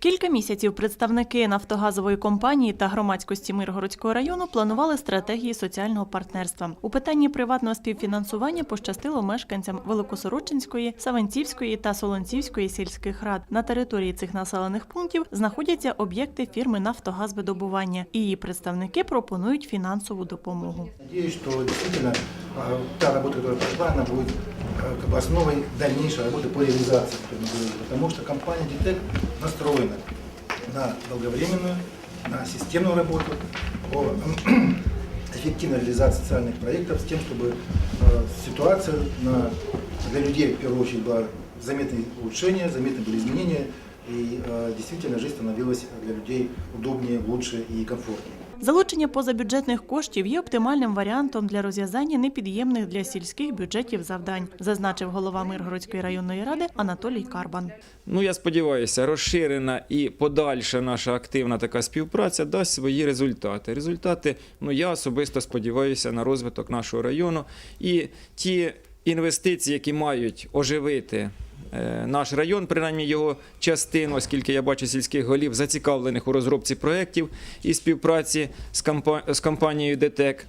Кілька місяців представники нафтогазової компанії та громадськості Миргородського району планували стратегії соціального партнерства. У питанні приватного співфінансування пощастило мешканцям Великосорочинської, Саванцівської та Солонцівської сільських рад. На території цих населених пунктів знаходяться об'єкти фірми Нафтогазвидобування, її представники пропонують фінансову допомогу. Надеюсь, что действительно э, та работа, которая прошла, она будет э, как бы основой дальнейшей работы по реализации, потому что компания DTEC настроена на долговременную, на системную работу, по эффективной реализации социальных проектов с тем, чтобы э, ситуация на, для людей в первую очередь была заметные улучшения, заметны были изменения, и э, действительно жизнь становилась для людей удобнее, лучше и комфортнее. Залучення позабюджетних коштів є оптимальним варіантом для розв'язання непід'ємних для сільських бюджетів завдань, зазначив голова Миргородської районної ради Анатолій Карбан. Ну, я сподіваюся, розширена і подальша наша активна така співпраця дасть свої результати. Результати, ну я особисто сподіваюся на розвиток нашого району і ті інвестиції, які мають оживити. Е, Наш район, принаймні його частину, оскільки я бачу сільських голів, зацікавлених у розробці проєктів і співпраці з, компа- з компанією ДТЕК,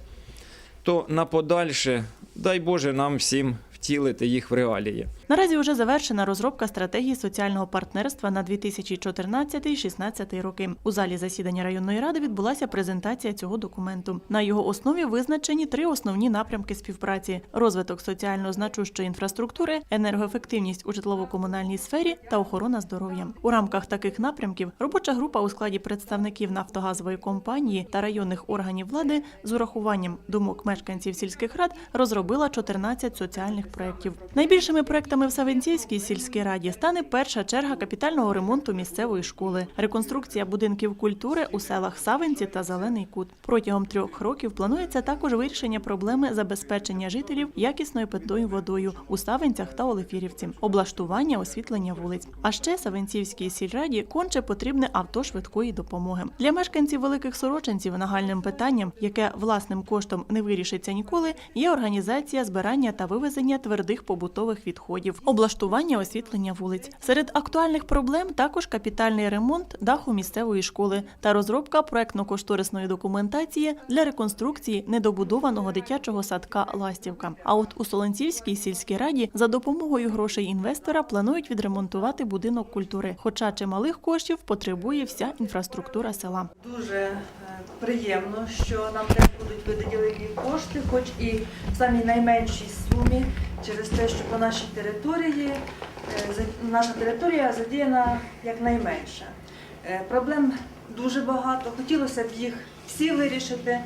то на подальше, дай Боже, нам всім втілити їх в реалії. Наразі вже завершена розробка стратегії соціального партнерства на 2014-16 роки. У залі засідання районної ради відбулася презентація цього документу. На його основі визначені три основні напрямки співпраці: розвиток соціально значущої інфраструктури, енергоефективність у житлово-комунальній сфері та охорона здоров'я. У рамках таких напрямків робоча група у складі представників нафтогазової компанії та районних органів влади з урахуванням думок мешканців сільських рад розробила 14 соціальних проєктів. Найбільшими проєктами в Савенцівській сільській раді стане перша черга капітального ремонту місцевої школи, реконструкція будинків культури у селах Савенці та Зелений Кут. Протягом трьох років планується також вирішення проблеми забезпечення жителів якісною питною водою у Савенцях та Олефірівці, облаштування освітлення вулиць. А ще Савенцівській сільраді конче потрібне авто швидкої допомоги. Для мешканців великих сорочинців нагальним питанням, яке власним коштом не вирішиться ніколи, є організація збирання та вивезення твердих побутових відходів, облаштування освітлення вулиць. Серед актуальних проблем також капітальний ремонт даху місцевої школи та розробка проектно-кошторисної документації для реконструкції недобудованого дитячого садка Ластівка. А от у Солонцівській сільській раді за допомогою грошей інвестора планують відремонтувати будинок культури, хоча чималих коштів потребує вся інфраструктура села. Дуже е, приємно, що нам теж будуть виділені кошти, хоч і в самій найменшій сумі, через те, що по нашій території е, наша територія задіяна якнайменше. Е, Проблем дуже багато. Хотілося б їх всі вирішити. Е,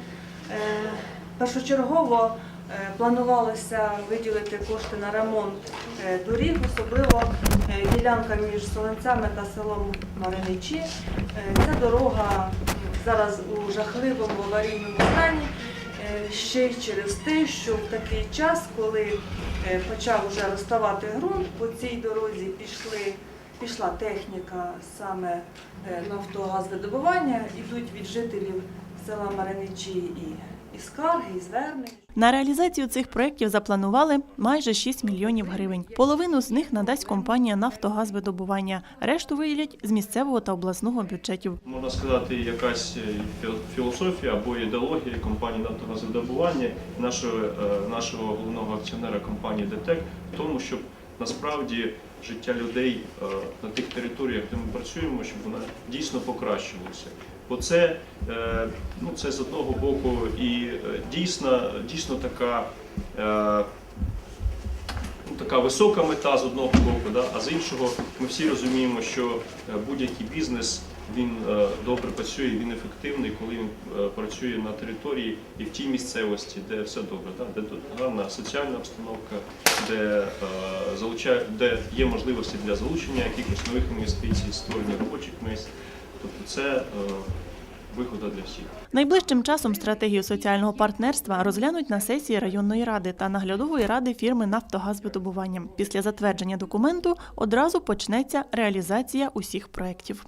Першочергово планувалося виділити кошти на ремонт доріг, особливо ділянка між Солонцями та селом Мариничі. Ця дорога зараз у жахливому аварійному стані. е, Ще й через те, що в такий час, коли е, почав вже розставати ґрунт, по цій дорозі пішли, пішла техніка саме е, нафтогазвидобування, ідуть від жителів села Мариничі і, і скарги, і звернень. На реалізацію цих проєктів запланували майже 6 мільйонів гривень. Половину з них надасть компанія Нафтогазвидобування, решту виділять з місцевого та обласного бюджетів. Можна сказати, якась е, філософія або ідеологія компанії «Нафтогазовидобування» нашого, е, нашого головного акціонера компанії ДТЕК в тому, щоб насправді життя людей е, на тих територіях, де ми працюємо, щоб вона дійсно покращилася. Бо це, е, ну, це з одного боку і е, дійсно, дійсно така. ну, така висока мета з одного боку, да? а з іншого ми всі розуміємо, що будь-який бізнес він е, добре працює, він ефективний, коли він е, працює на території і в тій місцевості, де все добре, де гарна соціальна обстановка, де, е, де є можливості для залучення якихось нових інвестицій, створення робочих місць. Тобто це вигода для всіх. Найближчим часом стратегію соціального партнерства розглянуть на сесії районної ради та наглядової ради фірми Нафтогазвидобування. Після затвердження документу одразу почнеться реалізація усіх проєктів.